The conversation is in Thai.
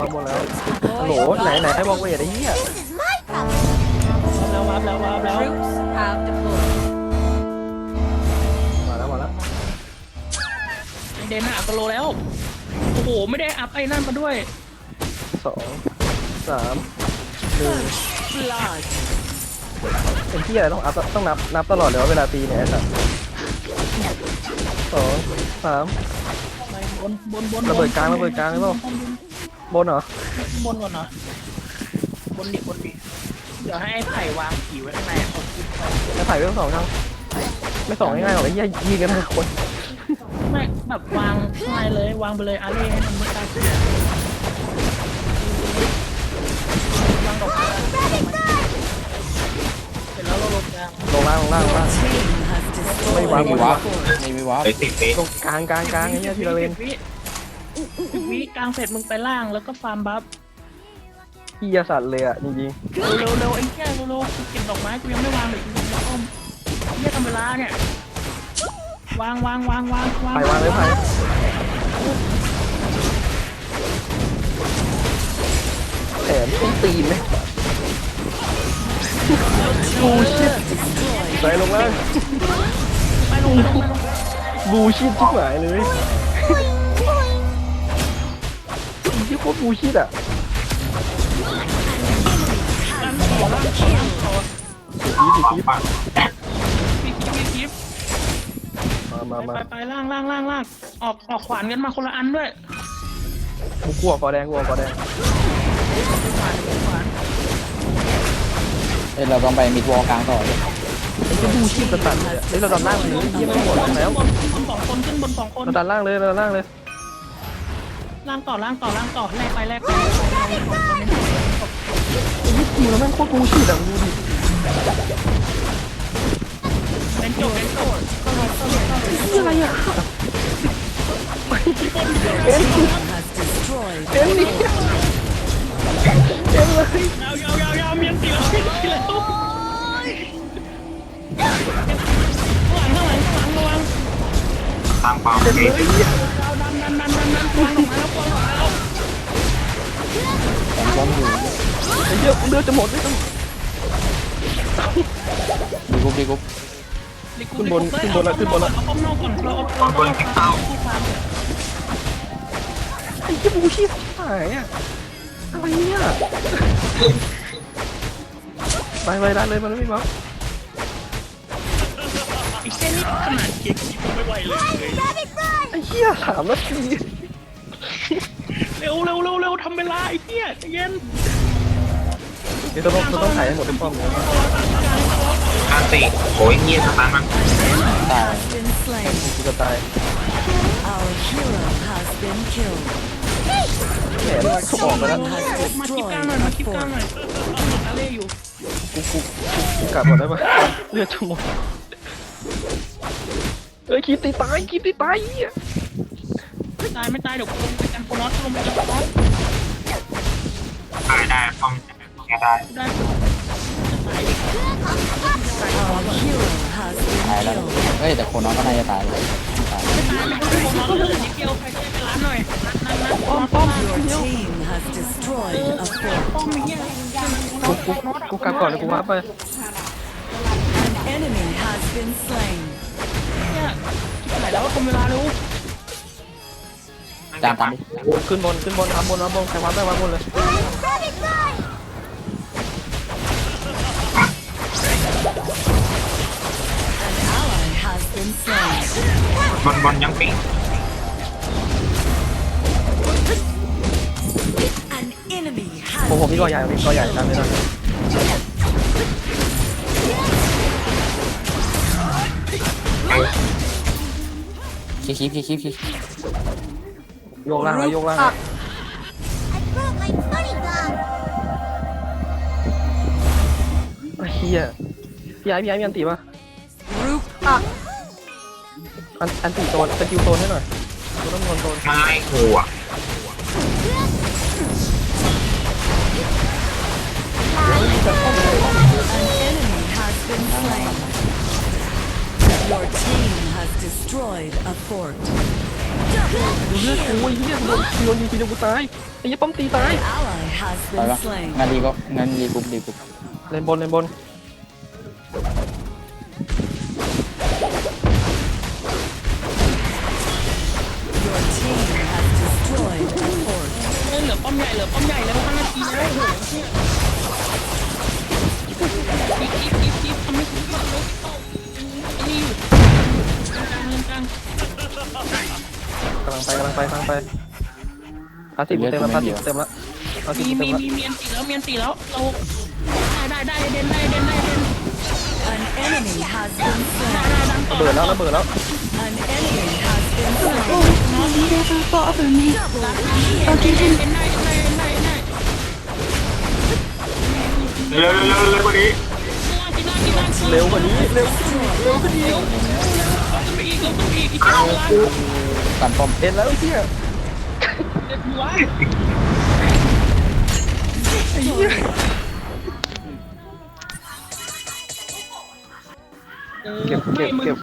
วางหมดแล้วฮัลโหลไหนไหนให้บอกเวทไอ้เหี้ย This is my problem. แล้ววับแล้ววับแล้ว Troops have deployed. มาแล้วมาแล้วเดนหาสโลแล้ว โอ้โห ไม่ได้อัพไอ้นั่นมาด้วยสองสามหนึ่ง Blood. เป็นที่อะไรต้องอัพต้องนับนับตลอดเลยว่าเวลาตีเนี่ยไอ้สัสสองสาม ไปบนบนบนระเบิดกลางระเบิดกลางหรือเปล่า บน เหรอ บนก่อนเนาะบนดิบนดิเดี๋ยวให้ไอ้ไผ่วางผีไว้ข้างในเอาคลิปไปจะถ่ายเรื่องสองยังไม่สองง่ายๆหรอกไอ้เหี้ยยิงกันห้าคนไม่แบบวางข้างในเลยวางไปเลยอาเล่ให้มันไม่กล้าเสียวางดอกไม้เสร็จแล้วเราลงกลางลงล่างลงล่างลงล่าง Team has ไม่ destroyed. วาง ไม่บมีนวะไม่มีวะไปติดเป๊ะตรงกลางกลางกลางไอ้เหี้ยทีละเลนวิ สิบวิกลางเสร็จมึงไปล่างแล้วก็ฟาร์มบัฟเหี้ยสัตว์เลยอะจริงเร็วเร็วเร็วไอ้แก่เร็วเร็วกูเก็บดอกไม้กูยังไม่วางเลยกูยังต้มเรียทำเวลาเนี่ยวางวางวางวางวางๆไปวางเลยไปแขนต้องตีนไหมบูชิดไปลงล่างไปลงไปลง บูชิดชิบหายเลย โคตรบูชิดอะยี่สีสีสีปังพี่คิปพี่คิปมามามาไปไปล่างล่างล่างล่างออกออกขวานกันมาคนละอันด้วยกูกลัวกอแดงกลัวกอแดงขวานขวานเอ้ยเราต้องไปมิดวอลกลางต่อเลยไอ้บูชิดตัดตัดเลยเฮ้ยเราดันล่างเลยยี่ไม่หมดแล้วสองคนขึ้นบนสองคนเราดันล่างเลยเราดันล่างเลย ล่างต่อล่างต่อล่างต่อแลกไปแลกไปไอ้ยี่ทีแล้วแม่งโคตรบูชิดอะดูดิเป็นจบเป็นจบนี่อะไรอะ Has destroyed. เอ็นนี่เอ็นเลยยาวยาวยาวยาวเมียนตีแล้วเมียนตีแล้วข้างหลังข้างหลังข้างหลังระวังตามความเอ็นเป๊ะเลยดาวดันดันดันดันดัน อมอยู่ไอ้เหี้ยเลือดจะหมดเลยต้องดีกุ๊บดีกุ๊บ ขึ้นบนขึ้นบนแล้วขึ้นบนแล้วเอาป้อมนอกก่อนเราเอาเราเอาเอาคู่ความไอ้เหี้ยบูชิดหายอะอะไรเนี่ยไปไปได้เลยมันไม่มาไอ้แค่นี้ขนาดเกียร์ขี่ไม่ไหวเลย Rabbit run! ไอ้เหี้ยสามนาที เร็วเร็วเร็วเร็วทำเวลาไอ้เหี้ยใจเย็นเดี๋ยวเราต้องเราต้องถ่ายให้หมดทุกป้อมเลยอันติโอ้ยเงียบสตาร์มันตาย Has been slain. กูจะตาย Our hero has been killed. แขนเขาออกไปแล้ว Team has มาคิด destroyed กลางหน่อยมา a คิดกลางห fort. น่อยเออเออเอาหมดอาเล่อยู่กูกูกูกลับก่อนได้ปะเลือดจะหมดเอ้ยคีตีตายคีตีตายเหี้ยไม่ ตายไม่ตายเดี๋ยวกูลงไปกันโคน็อตลงไปกันโคน็อตตายได้ป้อมแกได้ได้จะตายดิ Our hero has ตายแล้ว been killed. เฮ้ยแต่คนน้องก็น่าจะตายเลยตายไม่ตายไม่ตายโคน็อตเหลือนิดเดียวใครจะไปร้านหน่อยนั่นนั่นโคน็อตป้อม Your team has destroyed a fort. ป้อมมีเงี้ยกูกูกูกลับก่อนเลยกูว่าไป An enemy has been slain. เนี่ยชิบหายแล้วทำเวลาเร็ว ตามตามดิขึ้นบนขึ้นบนอัพบนอัพบนใครวัดได้วัดบนเลย Rabbit run! An ally has been slain. บอลบอลยังปิ๊ง An enemy ผมผม has มีกอใหญ่มีกอใหญ่ตามเลยนะคิดคิดคิดคิดคิด โยกล่างแล้วโยกล่างแล้ว I broke my funny gun! ไอ้เฮียพี่ไอ้พี่ไอ้มีอันตีปะ group up. อันอันตีโซนสกิลโซนให้หน่อยกูต้องโดนโซนไม้หัว An enemy has been slain. Your team has destroyed a fort. ดูเลือดกูไอ้เฮียโดนโดนยิงทีเดียวกูตาย An ไอ้ยี่ป้อมตีตาย An ally has ไป been ปะ slain. งั้นดีก็งั้นดีกรุ๊ปดีกรุ๊ปเลนบนเลนบน Your team has destroyed a fort. เฮ้ยเหลือป้อมใหญ่เหลือป้อมใหญ่แล้วห้านาทีแล้วโอ้โหำลังไปกำลังไปกำลังไปพาสิบเต็มแล้วพาสิบเต็มแล้วพาสิบมีเต็มีมแล้วมีเมียนตีแล้วเมียนตีแล้วเราได้ได้ได้เด่นได้เด่นได้เด่น An enemy has been ได้ slain. ได้ดังต่อระเบิดแล้วระเบิดแล้ว An enemy has been slain. น้องดีได้ก็ก็เอาแบบนี้โอเคเด่นเด่นได้ได้ได้ได้เร็วเร็วเร็วกว่านี้กินล่างกินล่างกินล่างเร็วกว่านี้เร็วเร็วขึ้นอีกเร็วขึ้นไปอีกเร็วขึ้นไปอีกอีกเก้าล้า นการป้อมเอ็นแล้วไอ้เหี้ยเด็ดหัวเก็บเก็บเก็บ